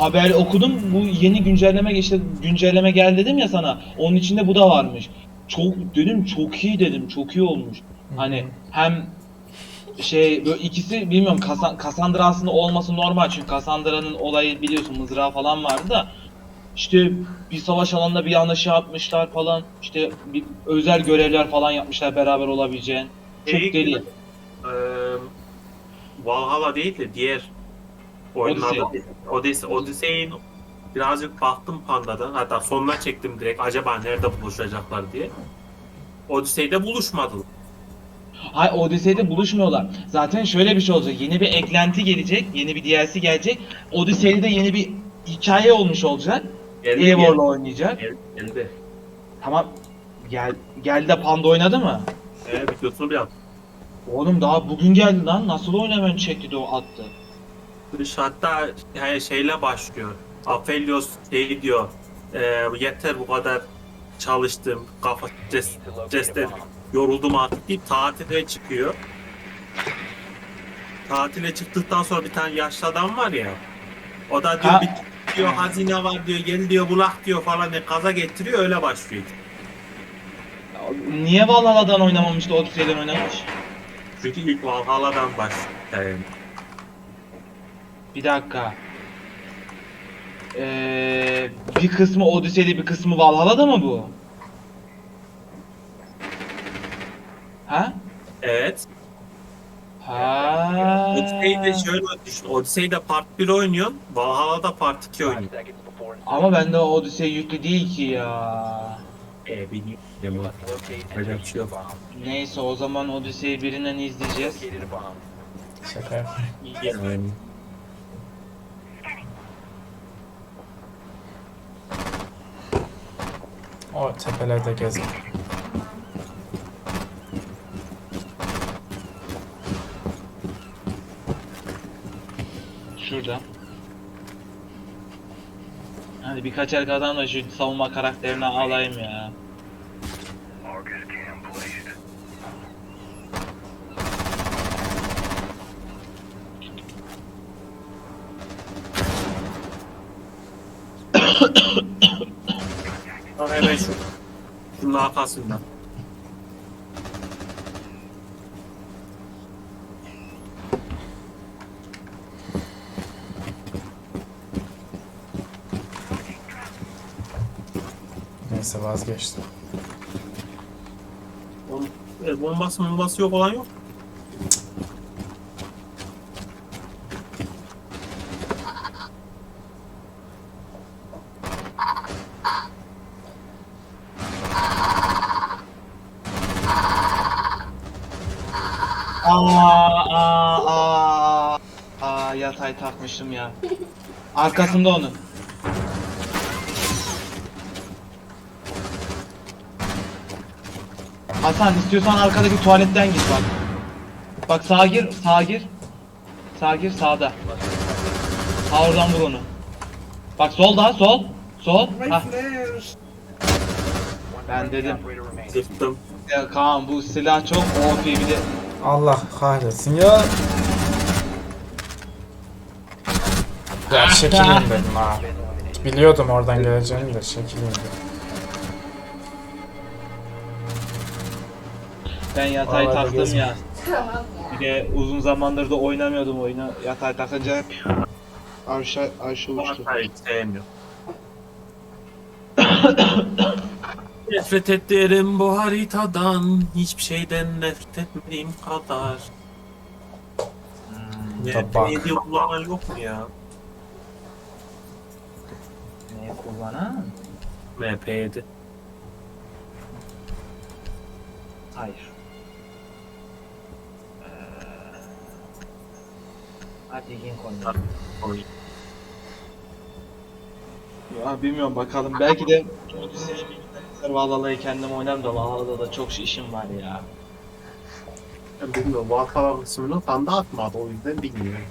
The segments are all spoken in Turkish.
haber okudum. Bu yeni güncelleme işte güncelleme geldi dedim ya sana. Onun içinde bu da varmış. Çok dedim çok iyi dedim. Çok iyi olmuş. Hani hem şey böyle ikisi bilmiyorum Kasan, Cassandra aslında olması normal çünkü Cassandra'nın olayı biliyorsun mızrağı falan vardı da işte bir savaş alanında bir anda şey yapmışlar falan işte bir özel görevler falan yapmışlar beraber olabileceğin. Çok Şey deli. Eee Valhalla değil de diğer oyunlarda Odyssey. Odyssey. Odyssey'in birazcık baktım Panda'dan. Hatta sonuna çektim direkt acaba nerede buluşacaklar diye. Odyssey'de buluşmadılar. Hay Odyssey'de buluşmuyorlar. Zaten şöyle bir şey olacak. Yeni bir eklenti gelecek. Yeni bir DLC gelecek. Odyssey'de de yeni bir hikaye olmuş olacak. Geldi, oynayacak. geldi, geldi. Tamam. Gel, geldi de Panda oynadı mı? Ee, videosunu bir at. Oğlum daha bugün geldi lan. Nasıl oynamaya çekti de o attı. Dış hatta yani şeyle başlıyor. Aphelios şey diyor. eee, yeter bu kadar çalıştım. Kafa stres, stresten yoruldum artık deyip tatile çıkıyor. Tatile çıktıktan sonra bir tane yaşlı adam var ya. O da diyor Ha. bir diyor hazine var diyor gel diyor bulak diyor falan diye kaza getiriyor öyle başlıyor. Niye Valhalla'dan oynamamış da Odyssey'den oynamış? Çünkü ilk Valhalla'dan başlıyor. Yani. Bir dakika. Ee, bir kısmı Odyssey'de bir kısmı Valhalla'da mı bu? Ha? Evet. Ha. Odyssey'de şöyle düşün. Odyssey'de part 1 oynuyorsun. Valhalla'da part 2 oynuyorsun. Ama bende Odyssey yüklü değil ki ya. Ee, bilmiyorum. Öyle bir şey yok. Neyse o zaman Odyssey birinden izleyeceğiz. Şaka. Yani. O tepelerde gezin. Şurada. Hadi birkaç el adam da şu savunma karakterini alayım ya. Ha, hemen şu. Şunun arkasından. Neyse vazgeçtim. E, bombası bombası yok olan yok. Aa, aa, aa, aa, takmışım ya. Arkasında onun. Hasan istiyorsan arkadaki tuvaletten git bak. Bak sağa gir, sağa gir. Sağa gir, sağda. Ha oradan vur onu. Bak sol daha, sol. Sol. Ha. Ben dedim. Zırttım. Ya Kaan bu silah çok OP bir de. Allah kahretsin ya. Ya çekileyim dedim ha. Biliyordum oradan geleceğini de çekileyim dedim. Ben yatay Vallahi taktım gezme. ya. Bir de uzun zamandır da oynamıyordum oyunu. Yatay takınca hep arşa arşa uçtu. Hayır sevmiyorum. nefret ederim bu haritadan. Hiçbir şeyden nefret etmediğim kadar. Hmm. MP7 kullanan yok mu ya? Ne kullanan? MP7. Hayır. Ee, Hadi Lincoln. Ya bilmiyorum bakalım. Belki de Valhalla'yı kendim oynarım da Valhalla'da da çok şey işim var ya. Ben bilmiyorum. Valhalla kısmını fanda atmadı o yüzden bilmiyorum.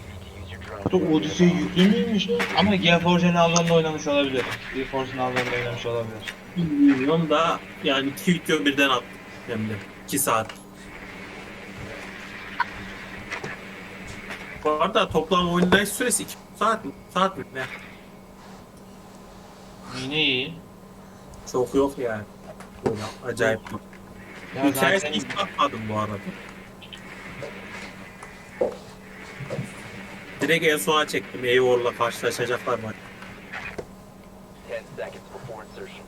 Hatta Odyssey yüklü müymüş? Ama GeForce'un Alman'la oynamış olabilir. GeForce'un Alman'la oynamış olabilir. Bilmiyorum da yani iki video birden attım hem de. 2 saat. Bu arada toplam oynayış süresi 2 saat mi? Saat mi? Ne? Yine iyi. Çok yok yani. Böyle acayip. Ya Hikayesine zaten hiç bakmadım bu arada. Direkt en sona çektim. Eyor'la karşılaşacaklar mı? 10 seconds before insertion.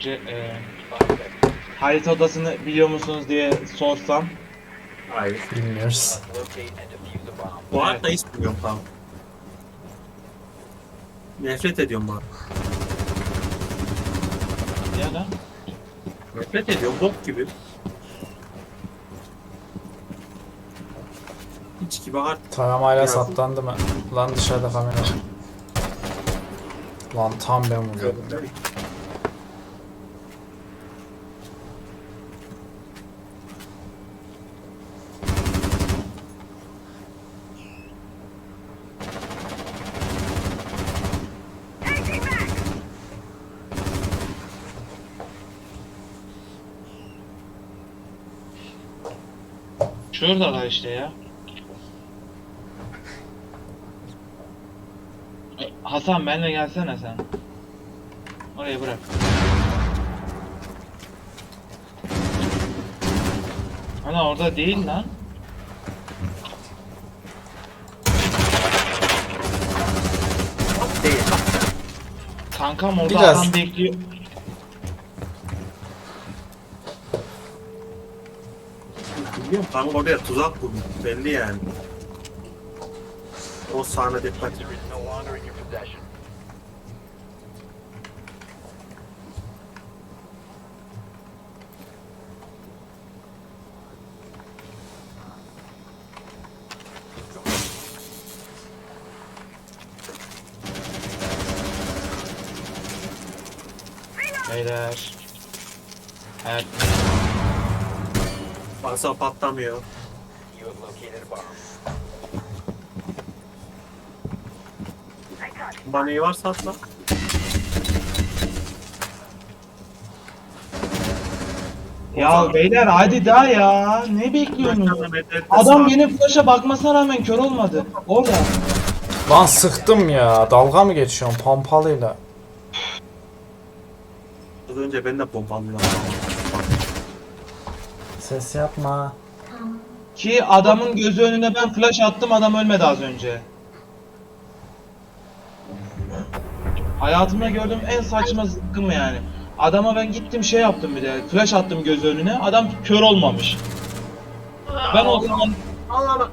ce- e, 5 seconds. harita odasını biliyor musunuz diye sorsam. Hayır. Bilmiyoruz. Bu arada hiç bilmiyorum tamam. Nefret ediyorum arada. Ya da Nefret ediyorum bok gibi. Hiç gibi hard. Taramayla Ya. saptandı mı? Lan dışarıda kamera. Lan tam ben vuruyordum. şuradalar işte ya. E, Hasan benimle gelsene sen. Oraya bırak. Ana orada değil lan. Değil. Kankam orada Biraz. adam bekliyor. Biliyorum tam oraya tuzak kurmuş. Belli yani. O sahne dikkat. Possession. Beyler. Evet. Varsa patlamıyor. You have located a bomb. Bana iyi varsa atla. Ya beyler hadi daha ya. Ne bekliyorsunuz? Adam yine flash'a bakmasına rağmen kör olmadı. Orada. Lan sıktım ya. Dalga mı geçiyorsun pompalıyla? Az önce ben de pompalıyorum. Ses yapma. Ki adamın gözü önüne ben flash attım adam ölmedi az önce. Hayatımda gördüğüm en saçma zıkkım yani. Adama ben gittim şey yaptım bir de flash attım gözü önüne adam kör olmamış. Ben o zaman Ağlama.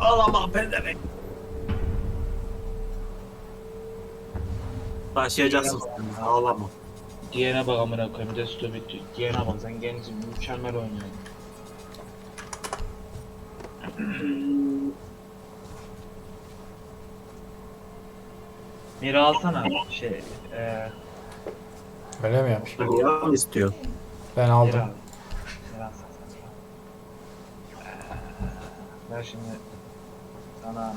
Ağlama. Taşıyacaksın. sen, Ağlama. Diyene bak amına koyayım bir de sütü bitti. Diyene bak sen gençsin mükemmel oynuyorsun. Mira alsana şey eee Öyle mi yapayım? Ya mı istiyor? Ben Mira. aldım. Mira alsana. Eee, Ben şimdi sana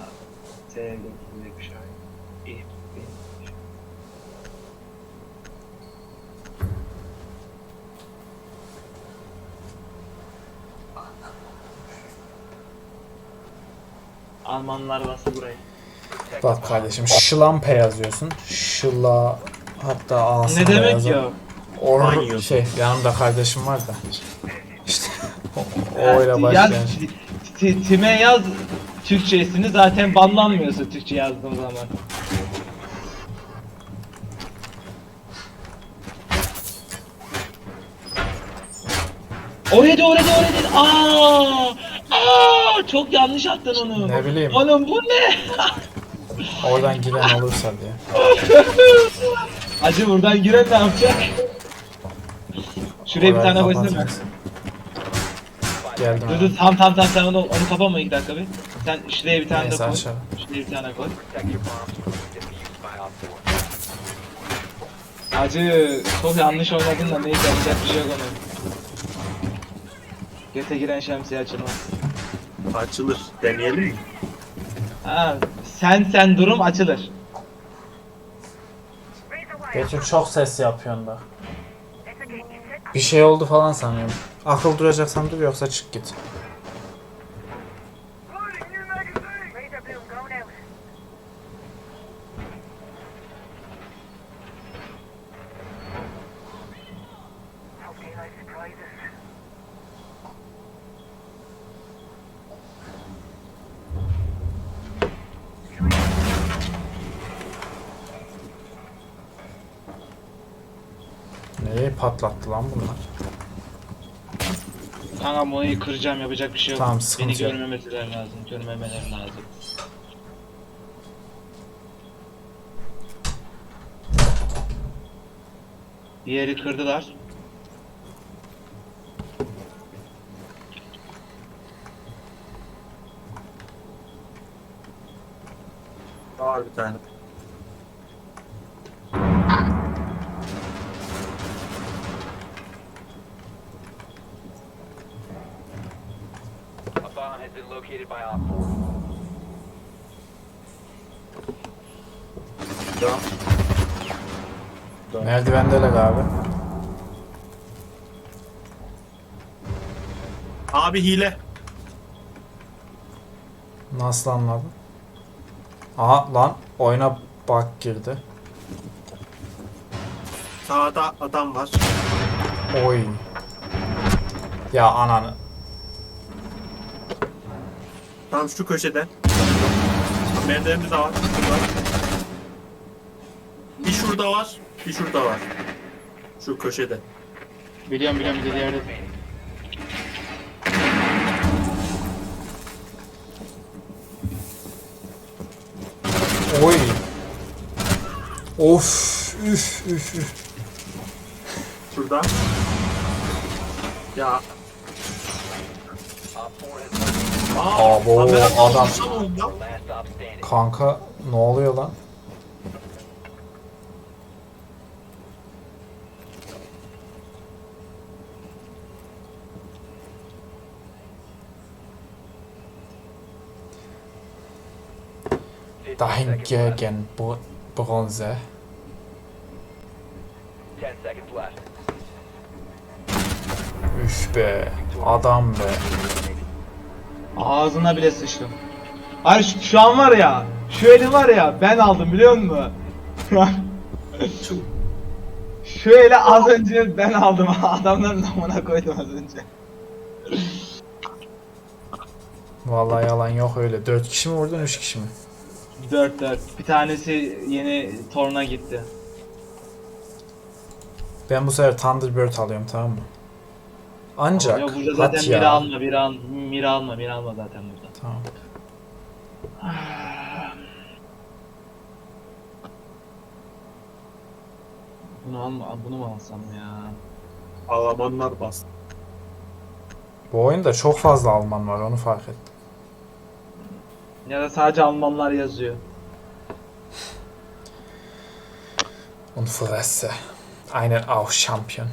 T'ye götürecek bir şey. İyi. Almanlar bastı burayı. Bak kardeşim şılampe yazıyorsun. Şıla hatta ağzına Ne demek yazan- ya? Or şey yanımda kardeşim var da. İşte o, ile Yaz, başlayan. ti- ti- time yaz Türkçesini zaten banlanmıyorsa Türkçe yazdığın zaman. Oraya da oraya da oraya da. Aa! Aa! Çok yanlış attın onu. Ne bileyim. Oğlum bu ne? Oradan giren olursa diye. Acı buradan giren ne yapacak? Şuraya bir Orayı tane koysana. kapatacaksın. Geldim. Dur abi. dur tam tam tam sen onu, onu kapama iki dakika bir. Sen şuraya bir tane de Neyse koy. aşağı. Defused by Op 4. Acı çok yanlış oynadın da neyse yapacak bir şey yok onun. Göte giren şemsiye açılmaz. Açılır. Deneyelim mi? Ha, sen sen durum açılır. Betül çok ses yapıyorsun da. Bir şey oldu falan sanıyorum. Akıl duracaksan dur yoksa çık git. Neyi patlattı lan bunlar? Kanka Mono'yu kıracağım yapacak bir şey yok. Tamam, Beni sıkıntı yok. görmemeleri lazım. Görmemeleri lazım. Diğeri kırdılar. Var bir tane. Been located by Op 4. Merdivendeler abi. Abi hile. Nasıl anladın? Aha lan oyuna bug girdi. Sağda adam var. Oy. Ya ananı. Tam şu köşede. Merdivenimiz de var. Şurada. Bir şurada var. Bir şurada var. Şu köşede. Biliyorum biliyorum bir de diğerde. Oy. Of. Üf üf üf. Şurada. Ya. Op 4 has Aa, Abo, adam. lan standing. Kanka ne oluyor lan? Left. Dahingegen Br Bronze. 10 seconds left. Üf be. Adam be. Ağzına bile sıçtım. Hayır şu, şu an var ya. Şu eli var ya ben aldım biliyor musun? şu eli az önce ben aldım. Adamların namına koydum az önce. Vallahi yalan yok öyle. 4 kişi mi vurdun 3 kişi mi? 4 4. Bir tanesi yeni torna gitti. Ben bu sefer Thunderbird alıyorum tamam mı? Ancak ya burada zaten hat mira alma, mira, al, mira alma, mira alma zaten burada. Tamam. Bunu alma, bunu mu alsam ya? Almanlar bastı. Bu oyunda çok fazla Alman var onu fark ettim. Ya da sadece Almanlar yazıyor. Und Fresse. Einen auch Champion.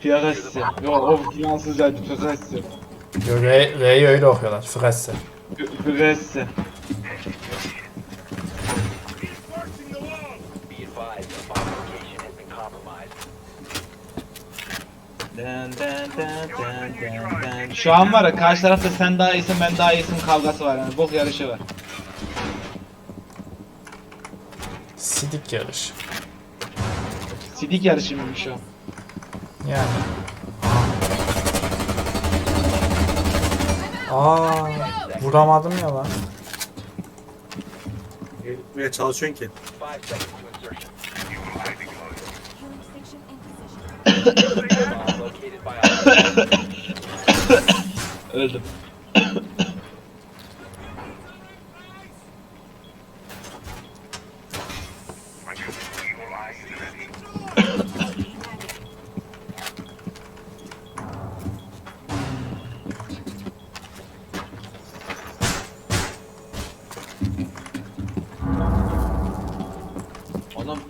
Fiyagası. Yo o Fransızcaydı, Fiyagası. Yo, R- R'yi öyle okuyorlar. Den. Şu an var ya karşı tarafta sen daha iyisin ben daha iyisin kavgası var yani bok yarışı var. Sidik yarış. Sidik yarışı mıymış o? Yani. Aa, vuramadım ya lan. Gitmeye çalışıyorsun ki. 5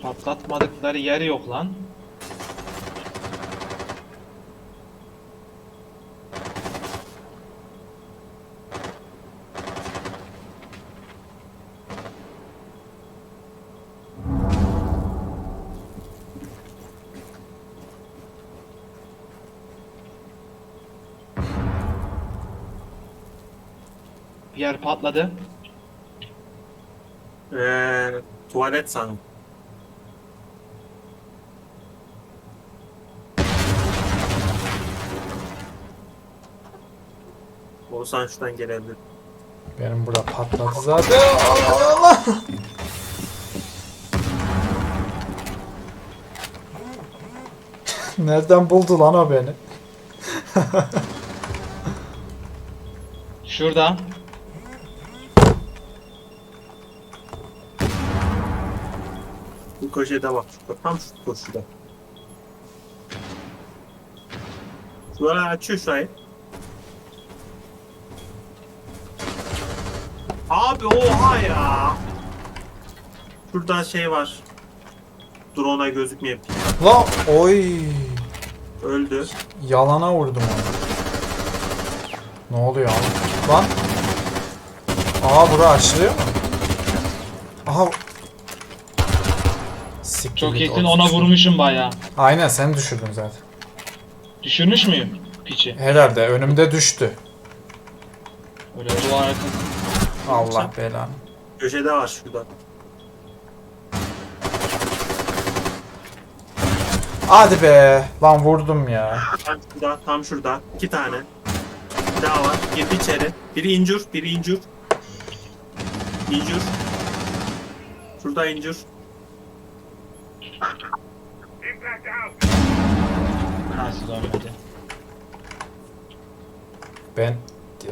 patlatmadıkları yer yok lan. Bir yer patladı. Ee, tuvalet sanırım. Olsan şuradan gelebilir. Benim burada patladı zaten. Allah Allah. Nereden buldu lan o beni? Şurada. Bu köşede bak. Şurada, tam şu köşede. Şurayı açıyor şurayı. Abi oha ya. Şurada şey var. Drone'a gözükmüyor. La oy. Öldü. Yalana vurdum onu. Ne oluyor abi? Lan. Aa bura açılıyor mu? Aha. Siktir Çok git ona vurmuşum bayağı. Aynen sen düşürdün zaten. Düşürmüş müyüm piçi? Herhalde önümde düştü. Öyle duvar arkası. Allah belanı. Köşede var şurada. Hadi be. Lan vurdum ya. Tam şurada, tam şurada. İki tane. Bir daha var. Girdi içeri. Biri incur, biri incur. İncur. Şurada. Nasıl ölmedi? Ben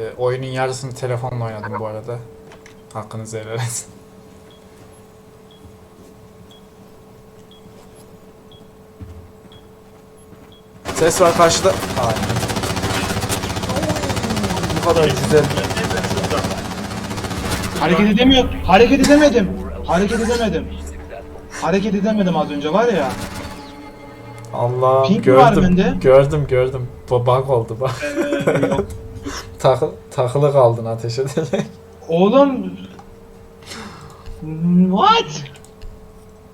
e, oyunun yarısını telefonla oynadım bu arada. Hakkınızı helal etsin. Ses var karşıda. Aynen. Bu kadar güzel. Hareket edemiyor. Hareket edemedim. Hareket edemedim. Hareket edemedim az önce var ya. Allah Pink mi var gördüm. bende? Gördüm gördüm. Bu bug oldu bak. Ee, yok. Takı, takılı kaldın ateş ederek. Oğlum. What?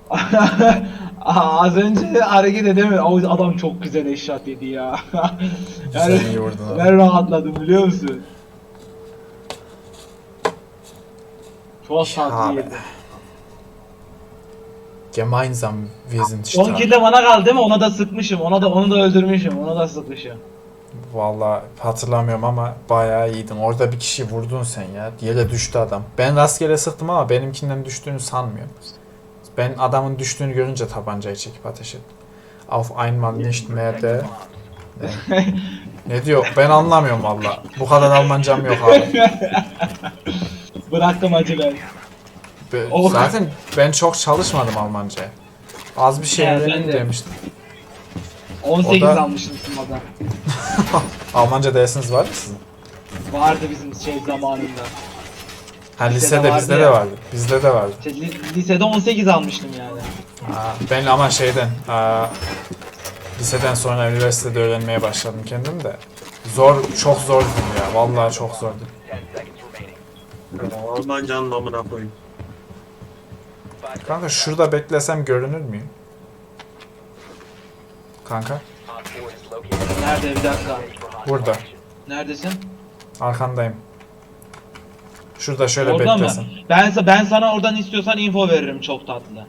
Az önce hareket edemiyorum. O adam çok güzel eşya dedi ya. yani Güzel iyi vurdun abi. ben rahatladım biliyor musun? Çok tatlı yedi. Gemeinsam wir sind 10 stark. kill de bana kaldı değil mi? Ona da sıkmışım. Ona da onu da öldürmüşüm. Ona da sıkmışım. Valla hatırlamıyorum ama bayağı iyiydim. Orada bir kişi vurdun sen ya. Yere düştü adam. Ben rastgele sıktım ama benimkinden düştüğünü sanmıyorum. Ben adamın düştüğünü görünce tabancayı çekip ateş ettim. Auf einmal nicht mehr de. Ne? ne diyor? Ben anlamıyorum valla. Bu kadar Almancam yok abi. Bıraktım acı ben. Be- Oh. Zaten ben çok çalışmadım Almancaya. Az bir şey Ya, ben de. demiştim. 18 O da- almışım sınavda. Almanca dersiniz var mı sizin? Vardı bizim şey zamanında. Ha Lisede lisede vardı bizde ya. de vardı. Bizde de vardı. İşte li- lisede 18 almıştım yani. Aa, ben ama şeyden aa, liseden sonra üniversitede öğrenmeye başladım kendim de. Zor, çok zordu ya. Vallahi çok zordu. 10 seconds remaining. Almancanın amına koyayım. Kanka şurada beklesem görünür müyüm? Kanka Op 4 is located. Nerede bir dakika. burada. Neredesin? Arkandayım. Şurada şöyle Orada mı? beklesem. Ben ben sana oradan istiyorsan info veririm çok tatlı.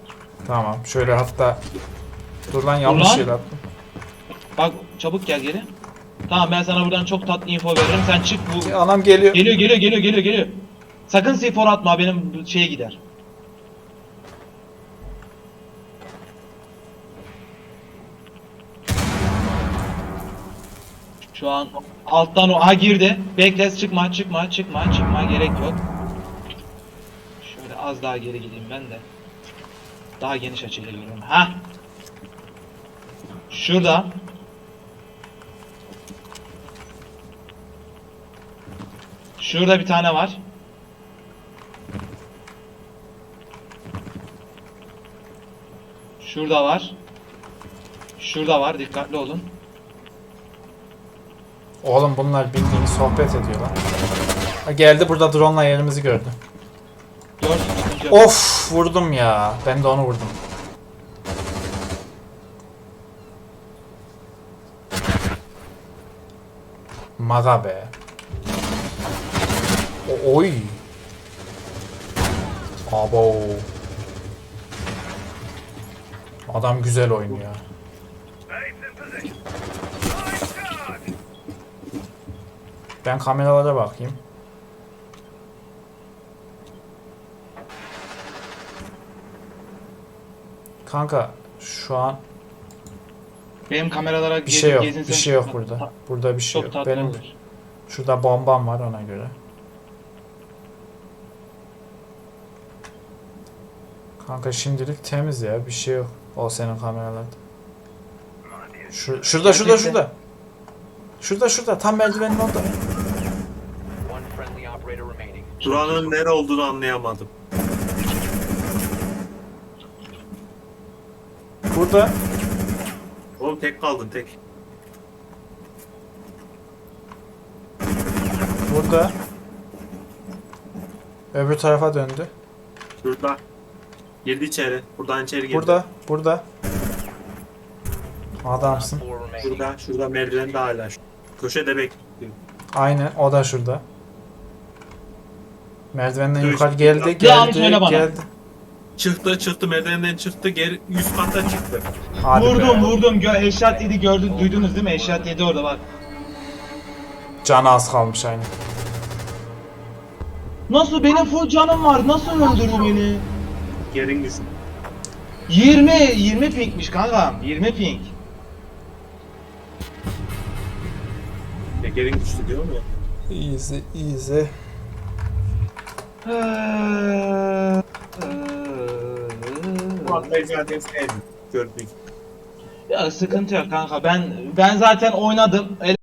Tamam. Şöyle hatta Dur lan yanlış lan. yere attım. Bak çabuk gel geri. Tamam ben sana buradan çok tatlı info veririm. Sen çık bu. Anam geliyor. Geliyor geliyor geliyor geliyor geliyor. Sakın C4 atma benim şeye gider. Şu an alttan o ha girdi. Bekle çıkma çıkma çıkma çıkma gerek yok. Şöyle az daha geri gideyim ben de. Daha geniş açıyla görüyorum. Ha. Şurada. Şurada bir tane var. Şurada var. Şurada var. Dikkatli olun. Oğlum bunlar bildiğin sohbet ediyor lan. Ha, geldi burada drone'la yerimizi gördü. Of vurdum ya. Ben de onu vurdum. Maga be. O- oy. Abo. Adam güzel oynuyor. Ben kameralara bakayım. Kanka şu an Benim kameralara Bir şey yok. Bir şey yok burada. Burada bir şey Çok yok. Benim olur. şurada bombam var ona göre. Kanka şimdilik temiz ya. Bir şey yok. O senin kameralarda. Şu, şurada şurada şurada. Şurada şurada tam merdivenin orada. Duranın nere olduğunu anlayamadım. Burada. Oğlum tek kaldın tek. Burada. Öbür tarafa döndü. Şurada. Girdi içeri. Buradan içeri girdi. Burada. Burada. Adamsın. Şurada. Şurada merdivende hala. Şu Köşede bekliyor. Aynen o da şurada. Merdivenden Dur, yukarı geldi Devam geldi söyle bana. geldi. Çıktı çıktı merdivenden çıktı geri yüz kata çıktı. Hadi vurdum be. vurdum. Gö eşyat yedi gördün duydunuz değil mi? Eşyat yedi orada bak. Canı az kalmış aynı. Nasıl benim full canım var. Nasıl öldürdü beni? Yerin düştü. 20 20 pinkmiş kankam. 20 pink. Yerin düştü diyor mu? Easy easy. Murat Bey zaten sevdim. Gördük. Ya sıkıntı yok kanka. Ben ben zaten oynadım. Ele